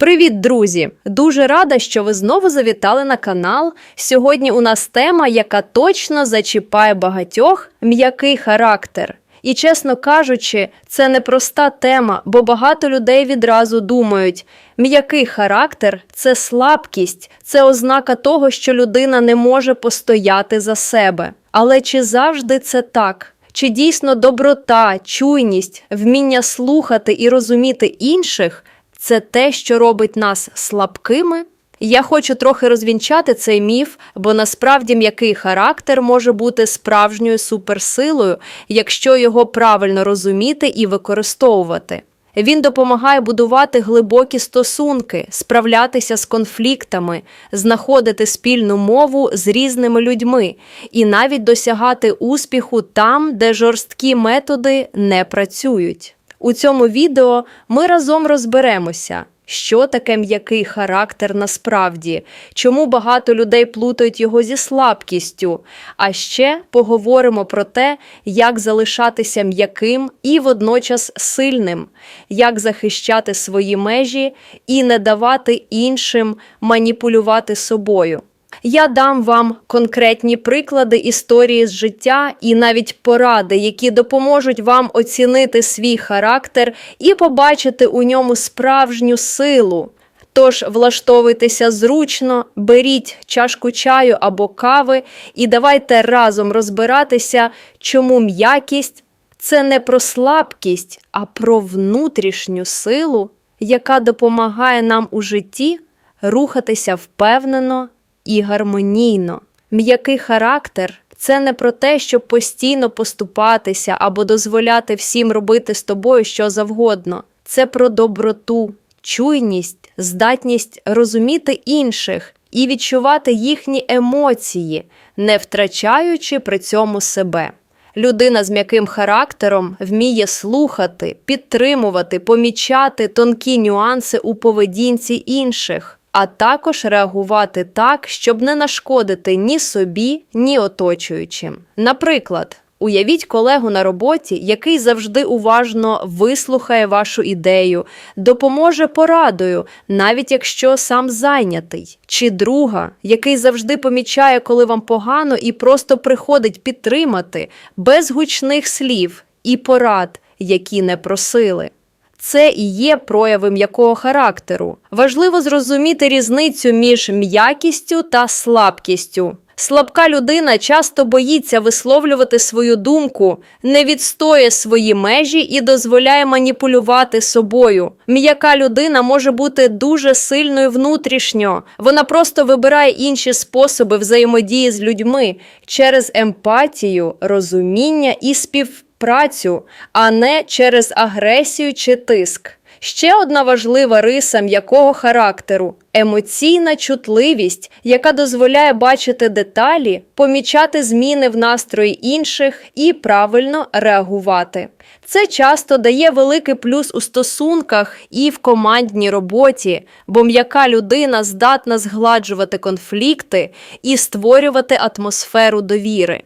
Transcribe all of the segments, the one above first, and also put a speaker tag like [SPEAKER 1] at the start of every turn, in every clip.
[SPEAKER 1] Привіт, друзі! Дуже рада, що ви знову завітали на канал. Сьогодні у нас тема, яка точно зачіпає багатьох м'який характер. І, чесно кажучи, це непроста тема, бо багато людей відразу думають: м'який характер це слабкість, це ознака того, що людина не може постояти за себе. Але чи завжди це так? Чи дійсно доброта, чуйність, вміння слухати і розуміти інших це те, що робить нас слабкими? Я хочу трохи розвінчати цей міф, бо насправді м'який характер може бути справжньою суперсилою, якщо його правильно розуміти і використовувати. Він допомагає будувати глибокі стосунки, справлятися з конфліктами, знаходити спільну мову з різними людьми і навіть досягати успіху там, де жорсткі методи не працюють. У цьому відео ми разом розберемося, що таке м'який характер насправді, чому багато людей плутають його зі слабкістю. А ще поговоримо про те, як залишатися м'яким і водночас сильним, як захищати свої межі і не давати іншим маніпулювати собою. Я дам вам конкретні приклади історії з життя і навіть поради, які допоможуть вам оцінити свій характер і побачити у ньому справжню силу. Тож влаштовуйтеся зручно, беріть чашку чаю або кави і давайте разом розбиратися, чому м'якість це не про слабкість, а про внутрішню силу, яка допомагає нам у житті рухатися впевнено і гармонійно. М'який характер це не про те, щоб постійно поступатися або дозволяти всім робити з тобою що завгодно. Це про доброту, чуйність, здатність розуміти інших і відчувати їхні емоції, не втрачаючи при цьому себе. Людина з м'яким характером вміє слухати, підтримувати, помічати тонкі нюанси у поведінці інших а також реагувати так, щоб не нашкодити ні собі, ні оточуючим. Наприклад, уявіть колегу на роботі, який завжди уважно вислухає вашу ідею, допоможе порадою, навіть якщо сам зайнятий, чи друга, який завжди помічає, коли вам погано, і просто приходить підтримати без гучних слів і порад, які не просили. Це і є прояви м'якого характеру. Важливо зрозуміти різницю між м'якістю та слабкістю. Слабка людина часто боїться висловлювати свою думку, не відстоє свої межі і дозволяє маніпулювати собою. М'яка людина може бути дуже сильною внутрішньо. Вона просто вибирає інші способи взаємодії з людьми через емпатію, розуміння і спів працю, а не через агресію чи тиск. Ще одна важлива риса м'якого характеру емоційна чутливість, яка дозволяє бачити деталі, помічати зміни в настрої інших і правильно реагувати. Це часто дає великий плюс у стосунках і в командній роботі, бо м'яка людина здатна згладжувати конфлікти і створювати атмосферу довіри.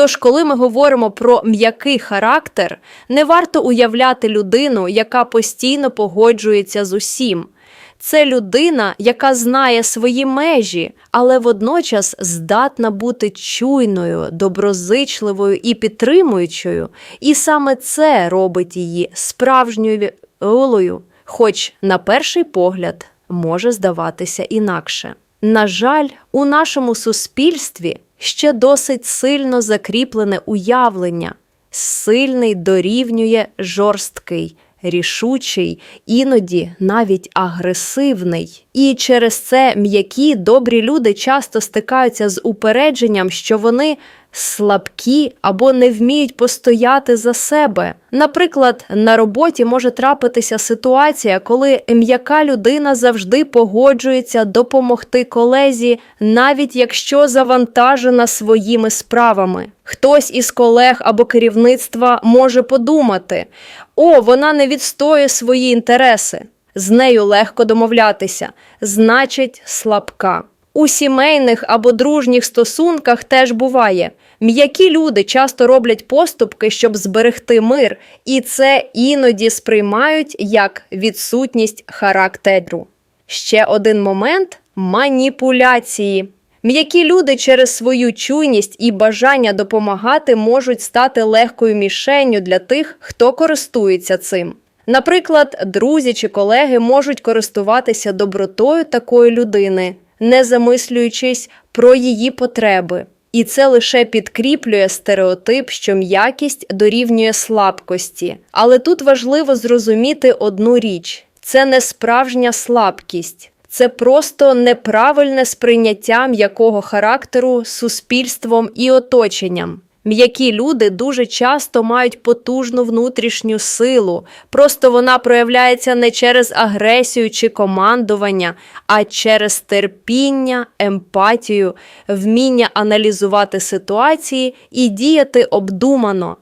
[SPEAKER 1] Тож, коли ми говоримо про м'який характер, не варто уявляти людину, яка постійно погоджується з усім. Це людина, яка знає свої межі, але водночас здатна бути чуйною, доброзичливою і підтримуючою, і саме це робить її справжньою віолою, хоч на перший погляд може здаватися інакше. На жаль, у нашому суспільстві ще досить сильно закріплене уявлення, сильний дорівнює жорсткий, рішучий, іноді навіть агресивний. І через це м'які добрі люди часто стикаються з упередженням, що вони слабкі або не вміють постояти за себе. Наприклад, на роботі може трапитися ситуація, коли м'яка людина завжди погоджується допомогти колезі, навіть якщо завантажена своїми справами. Хтось із колег або керівництва може подумати: о, вона не відстоює свої інтереси. З нею легко домовлятися, значить, слабка. У сімейних або дружніх стосунках теж буває. М'які люди часто роблять поступки, щоб зберегти мир, і це іноді сприймають як відсутність характеру. Ще один момент маніпуляції. М'які люди через свою чуйність і бажання допомагати можуть стати легкою мішенню для тих, хто користується цим. Наприклад, друзі чи колеги можуть користуватися добротою такої людини, не замислюючись про її потреби. І це лише підкріплює стереотип, що м'якість дорівнює слабкості. Але тут важливо зрозуміти одну річ: це не справжня слабкість, це просто неправильне сприйняття м'якого характеру суспільством і оточенням. М'які люди дуже часто мають потужну внутрішню силу, просто вона проявляється не через агресію чи командування, а через терпіння, емпатію, вміння аналізувати ситуації і діяти обдумано.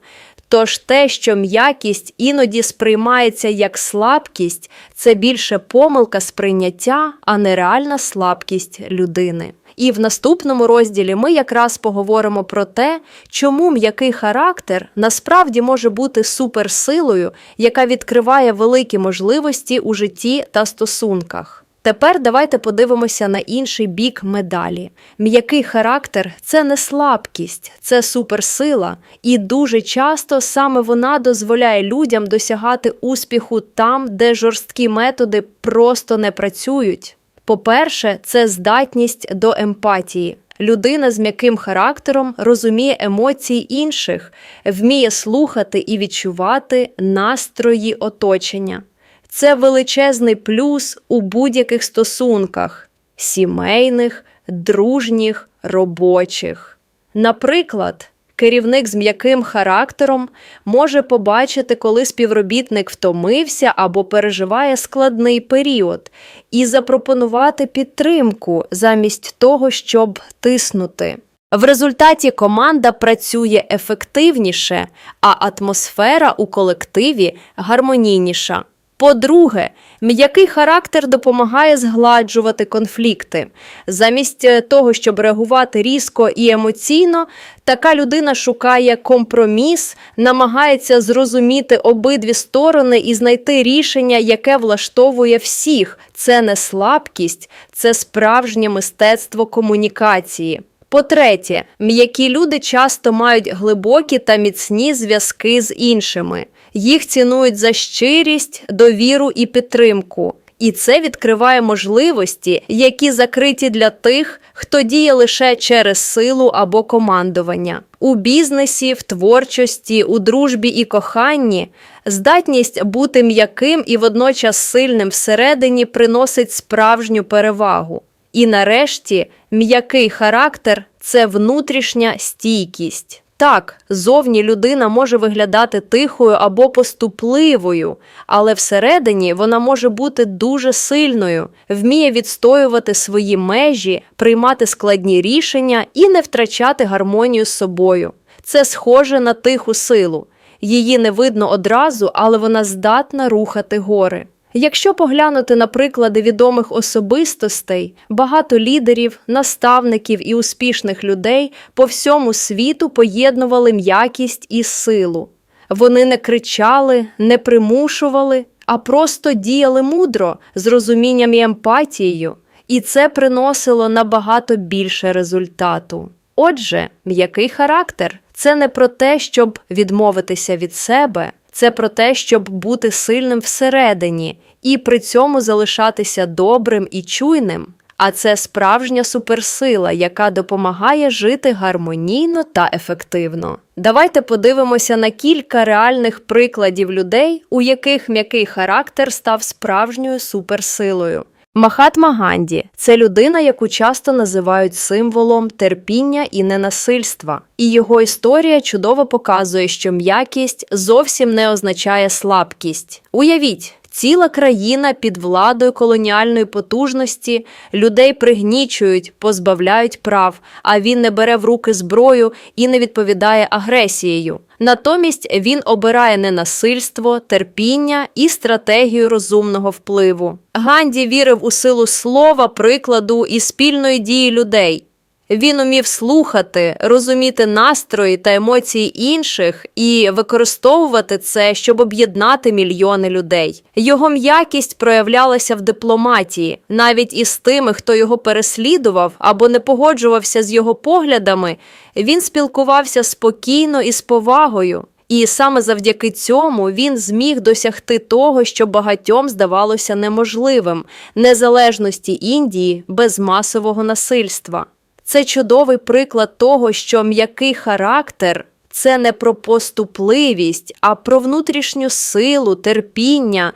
[SPEAKER 1] Тож те, що м'якість іноді сприймається як слабкість, це більше помилка сприйняття, а не реальна слабкість людини. І в наступному розділі ми якраз поговоримо про те, чому м'який характер насправді може бути суперсилою, яка відкриває великі можливості у житті та стосунках. Тепер давайте подивимося на інший бік медалі. М'який характер це не слабкість, це суперсила, і дуже часто саме вона дозволяє людям досягати успіху там, де жорсткі методи просто не працюють. По-перше, це здатність до емпатії. Людина з м'яким характером розуміє емоції інших, вміє слухати і відчувати настрої оточення. Це величезний плюс у будь-яких стосунках сімейних, дружніх, робочих. Наприклад, керівник з м'яким характером може побачити, коли співробітник втомився або переживає складний період, і запропонувати підтримку замість того, щоб тиснути. В результаті команда працює ефективніше, а атмосфера у колективі гармонійніша. По-друге, м'який характер допомагає згладжувати конфлікти. Замість е, того, щоб реагувати різко і емоційно, така людина шукає компроміс, намагається зрозуміти обидві сторони і знайти рішення, яке влаштовує всіх. Це не слабкість, це справжнє мистецтво комунікації. По-третє, м'які люди часто мають глибокі та міцні зв'язки з іншими. Їх цінують за щирість, довіру і підтримку. І це відкриває можливості, які закриті для тих, хто діє лише через силу або командування. У бізнесі, в творчості, у дружбі і коханні здатність бути м'яким і водночас сильним всередині приносить справжню перевагу. І нарешті м'який характер це внутрішня стійкість. Так, зовні людина може виглядати тихою або поступливою, але всередині вона може бути дуже сильною, вміє відстоювати свої межі, приймати складні рішення і не втрачати гармонію з собою. Це схоже на тиху силу. Її не видно одразу, але вона здатна рухати гори. Якщо поглянути на приклади відомих особистостей, багато лідерів, наставників і успішних людей по всьому світу поєднували м'якість і силу. Вони не кричали, не примушували, а просто діяли мудро з розумінням і емпатією, і це приносило набагато більше результату. Отже, м'який характер це не про те, щоб відмовитися від себе. Це про те, щоб бути сильним всередині і при цьому залишатися добрим і чуйним. А це справжня суперсила, яка допомагає жити гармонійно та ефективно. Давайте подивимося на кілька реальних прикладів людей, у яких м'який характер став справжньою суперсилою. Махатма Ганді це людина, яку часто називають символом терпіння і ненасильства. І його історія чудово показує, що м'якість зовсім не означає слабкість. Уявіть. Ціла країна під владою колоніальної потужності людей пригнічують, позбавляють прав, а він не бере в руки зброю і не відповідає агресією. Натомість він обирає ненасильство, терпіння і стратегію розумного впливу. Ганді вірив у силу слова, прикладу і спільної дії людей. Він умів слухати, розуміти настрої та емоції інших і використовувати це, щоб об'єднати мільйони людей. Його м'якість проявлялася в дипломатії, навіть із тими, хто його переслідував або не погоджувався з його поглядами. Він спілкувався спокійно і з повагою. І саме завдяки цьому він зміг досягти того, що багатьом здавалося неможливим незалежності Індії без масового насильства. Це чудовий приклад того, що м'який характер це не про поступливість, а про внутрішню силу, терпіння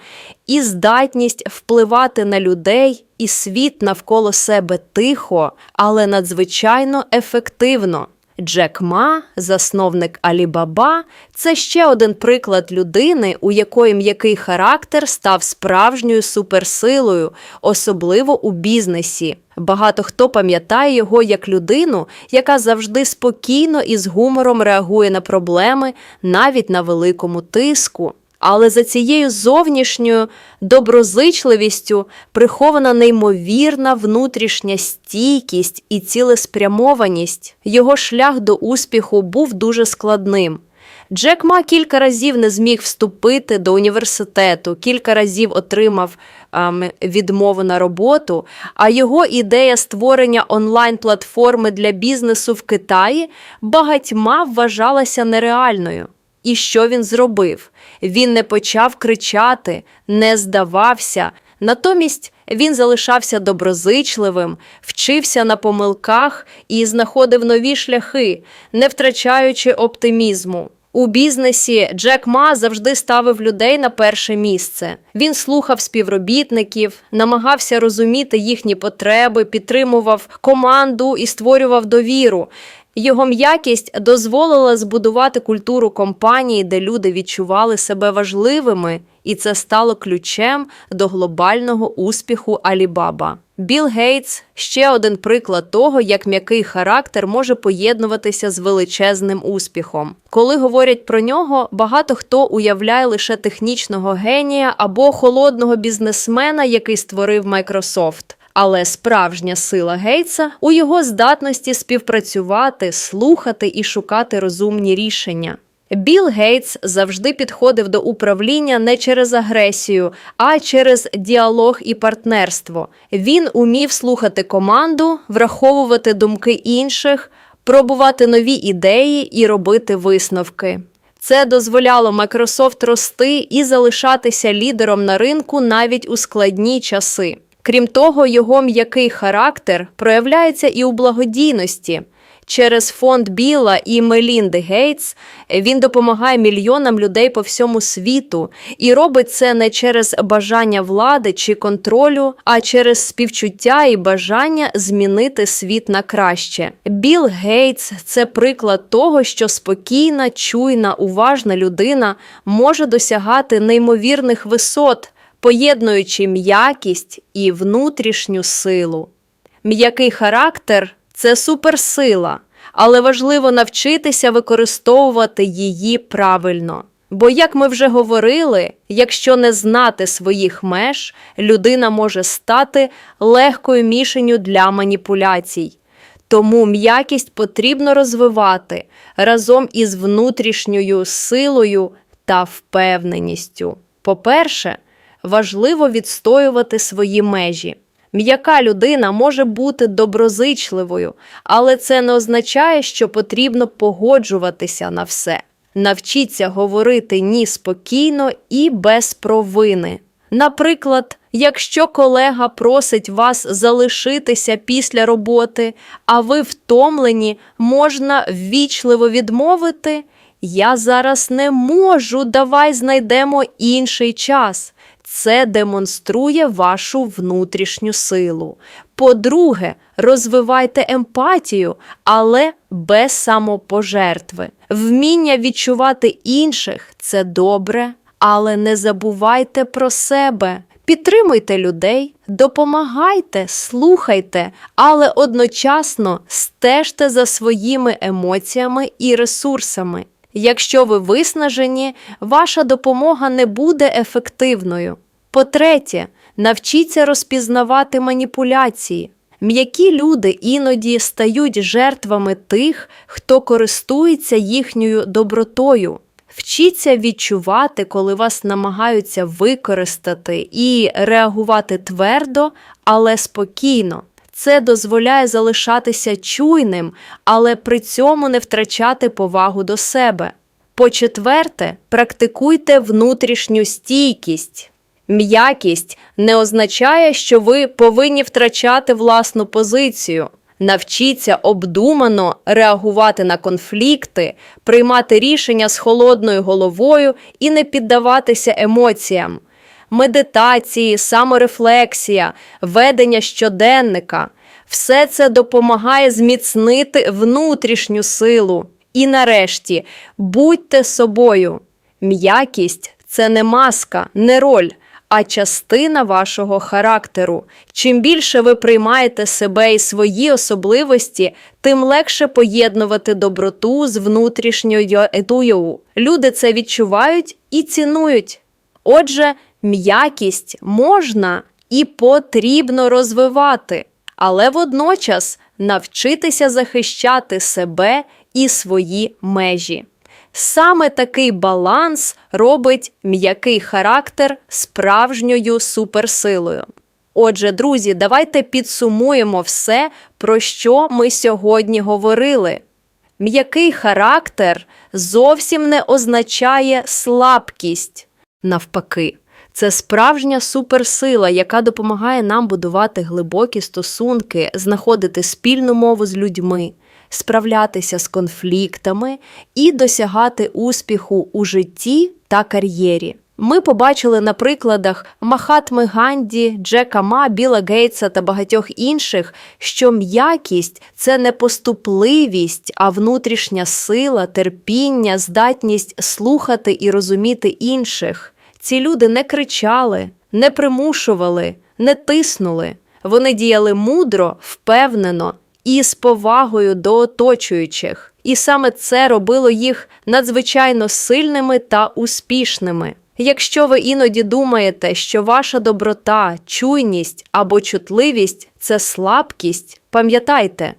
[SPEAKER 1] і здатність впливати на людей і світ навколо себе тихо, але надзвичайно ефективно. Джек Ма, засновник Алібаба, це ще один приклад людини, у якої м'який характер став справжньою суперсилою, особливо у бізнесі. Багато хто пам'ятає його як людину, яка завжди спокійно і з гумором реагує на проблеми, навіть на великому тиску. Але за цією зовнішньою доброзичливістю прихована неймовірна внутрішня стійкість і цілеспрямованість. Його шлях до успіху був дуже складним. Джек Ма кілька разів не зміг вступити до університету, кілька разів отримав ем, відмову на роботу. А його ідея створення онлайн-платформи для бізнесу в Китаї багатьма вважалася нереальною. І що він зробив? Він не почав кричати, не здавався. Натомість він залишався доброзичливим, вчився на помилках і знаходив нові шляхи, не втрачаючи оптимізму. У бізнесі Джек Ма завжди ставив людей на перше місце. Він слухав співробітників, намагався розуміти їхні потреби, підтримував команду і створював довіру. Його м'якість дозволила збудувати культуру компанії, де люди відчували себе важливими, і це стало ключем до глобального успіху Алібаба. Білл Гейтс ще один приклад того, як м'який характер може поєднуватися з величезним успіхом. Коли говорять про нього, багато хто уявляє лише технічного генія або холодного бізнесмена, який створив Microsoft. Але справжня сила Гейтса у його здатності співпрацювати, слухати і шукати розумні рішення. Білл Гейтс завжди підходив до управління не через агресію, а через діалог і партнерство. Він умів слухати команду, враховувати думки інших, пробувати нові ідеї і робити висновки. Це дозволяло Microsoft рости і залишатися лідером на ринку навіть у складні часи. Крім того, його м'який характер проявляється і у благодійності. Через фонд Біла і Мелінди Гейтс він допомагає мільйонам людей по всьому світу і робить це не через бажання влади чи контролю, а через співчуття і бажання змінити світ на краще. Біл Гейтс це приклад того, що спокійна, чуйна, уважна людина може досягати неймовірних висот поєднуючи м'якість і внутрішню силу. М'який характер це суперсила, але важливо навчитися використовувати її правильно. Бо, як ми вже говорили, якщо не знати своїх меж, людина може стати легкою мішенню для маніпуляцій. Тому м'якість потрібно розвивати разом із внутрішньою силою та впевненістю. По-перше, важливо відстоювати свої межі. М'яка людина може бути доброзичливою, але це не означає, що потрібно погоджуватися на все. Навчіться говорити ні спокійно і без провини. Наприклад, якщо колега просить вас залишитися після роботи, а ви втомлені, можна ввічливо відмовити. Я зараз не можу, давай знайдемо інший час. Це демонструє вашу внутрішню силу. По-друге, розвивайте емпатію, але без самопожертви. Вміння відчувати інших це добре, але не забувайте про себе. Підтримуйте людей, допомагайте, слухайте, але одночасно стежте за своїми емоціями і ресурсами. Якщо ви виснажені, ваша допомога не буде ефективною. По-третє, навчіться розпізнавати маніпуляції. М'які люди іноді стають жертвами тих, хто користується їхньою добротою. Вчіться відчувати, коли вас намагаються використати і реагувати твердо, але спокійно. Це дозволяє залишатися чуйним, але при цьому не втрачати повагу до себе. По-четверте, практикуйте внутрішню стійкість. М'якість не означає, що ви повинні втрачати власну позицію. Навчіться обдумано реагувати на конфлікти, приймати рішення з холодною головою і не піддаватися емоціям. Медитації, саморефлексія, ведення щоденника все це допомагає зміцнити внутрішню силу. І нарешті будьте собою. М'якість це не маска, не роль, а частина вашого характеру. Чим більше ви приймаєте себе і свої особливості, тим легше поєднувати доброту з внутрішньою етуєю. Люди це відчувають і цінують. Отже, м'якість можна і потрібно розвивати, але водночас навчитися захищати себе і свої межі. Саме такий баланс робить м'який характер справжньою суперсилою. Отже, друзі, давайте підсумуємо все, про що ми сьогодні говорили. М'який характер зовсім не означає слабкість. Навпаки, це справжня суперсила, яка допомагає нам будувати глибокі стосунки, знаходити спільну мову з людьми, справлятися з конфліктами і досягати успіху у житті та кар'єрі. Ми побачили на прикладах Махатми Ганді, Джека Ма, Біла Гейтса та багатьох інших, що м'якість це не поступливість, а внутрішня сила, терпіння, здатність слухати і розуміти інших. Ці люди не кричали, не примушували, не тиснули. Вони діяли мудро, впевнено і з повагою до оточуючих. І саме це робило їх надзвичайно сильними та успішними. Якщо ви іноді думаєте, що ваша доброта, чуйність або чутливість це слабкість, пам'ятайте,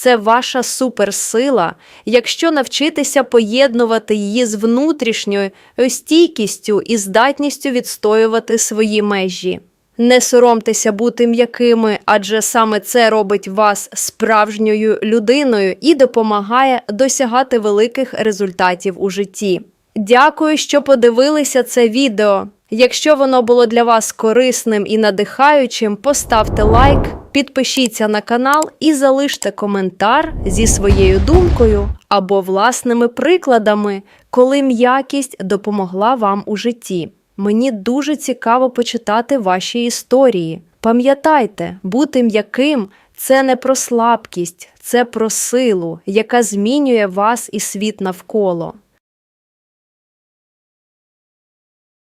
[SPEAKER 1] це ваша суперсила, якщо навчитися поєднувати її з внутрішньою стійкістю і здатністю відстоювати свої межі. Не соромтеся бути м'якими, адже саме це робить вас справжньою людиною і допомагає досягати великих результатів у житті. Дякую, що подивилися це відео. Якщо воно було для вас корисним і надихаючим, поставте лайк, підпишіться на канал і залиште коментар зі своєю думкою або власними прикладами, коли м'якість допомогла вам у житті. Мені дуже цікаво почитати ваші історії. Пам'ятайте, бути м'яким це не про слабкість, це про силу, яка змінює вас і світ навколо.